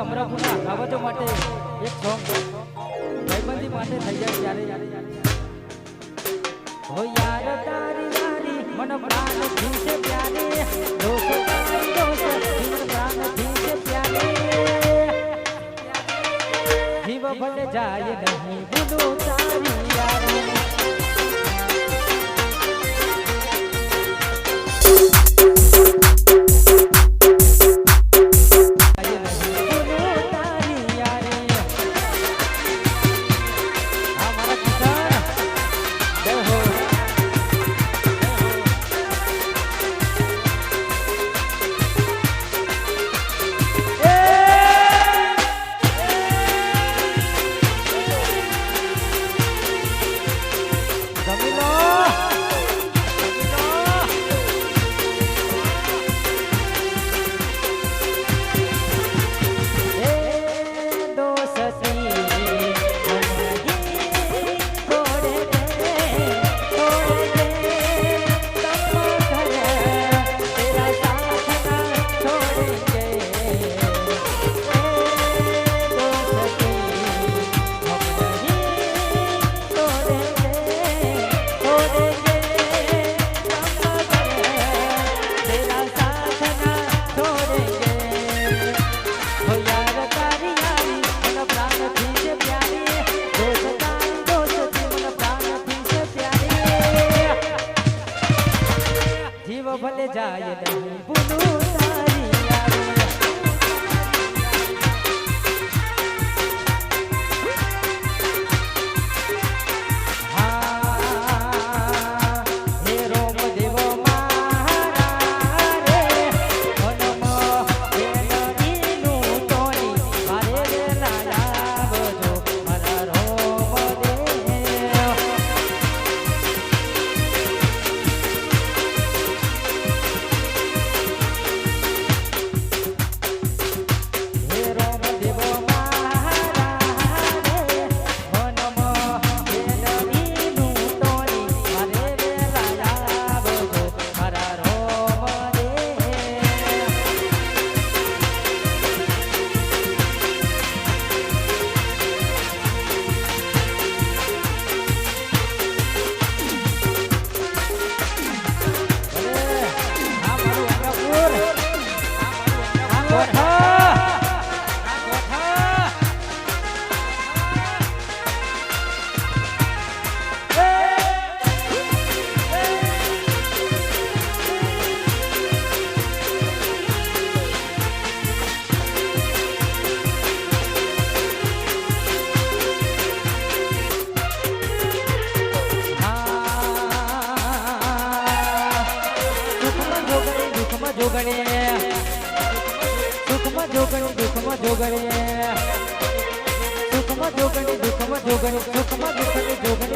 અમારા અમરાપુરના કાવતો માટે એક સોંગ ભાઈબંધી માટે થઈ જાય ત્યારે. હો યાર, તારી તારી મન પ્રાણ ખીચે પ્યારે જીવ ભટ જાય નહીં ભૂલું તારી. જોગણી દુઃખમાં દુઃખની જોગણી.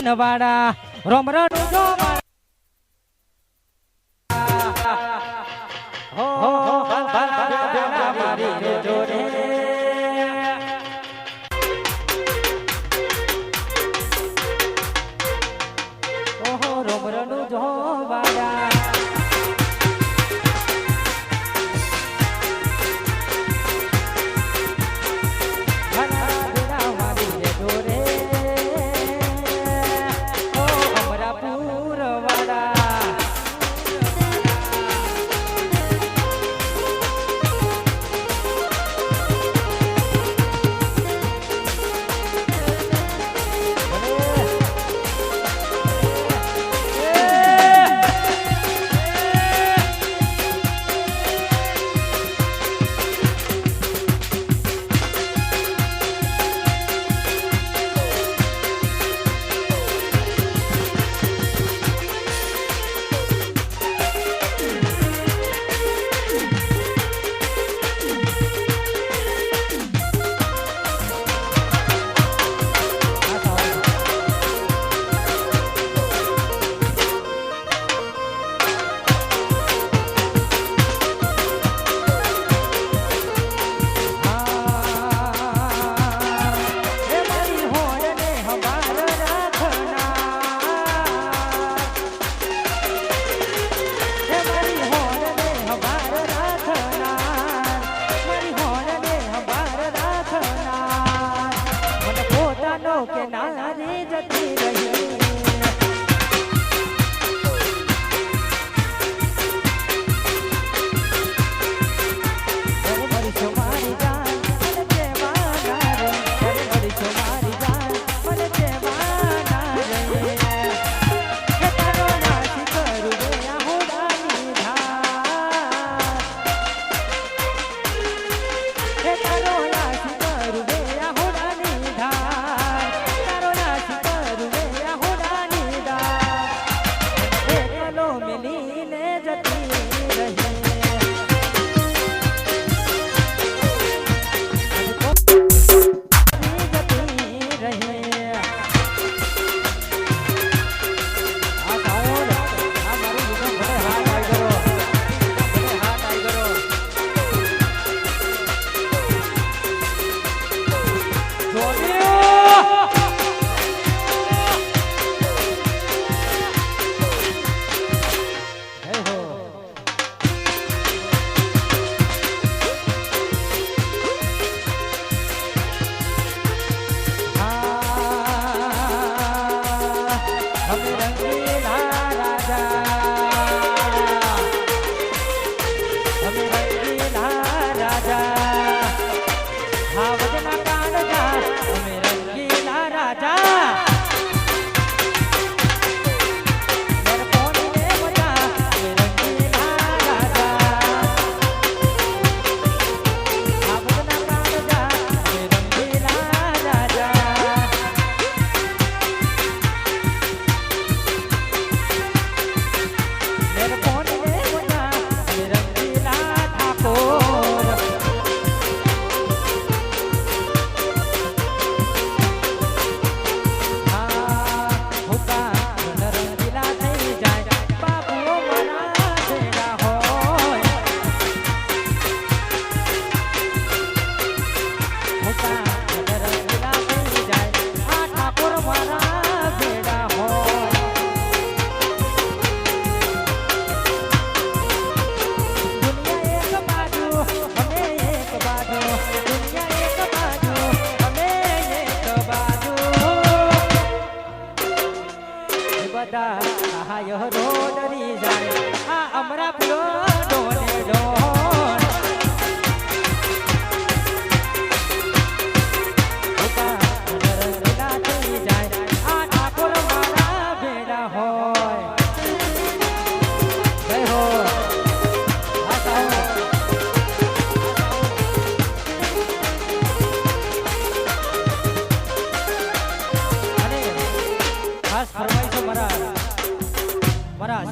મનવાડા રોમરણ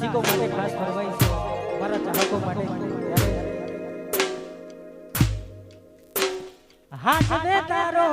રસિકો માટે ખાસ ફરમાઈ છે. મારા ચાહકો માટે. હા દે તારો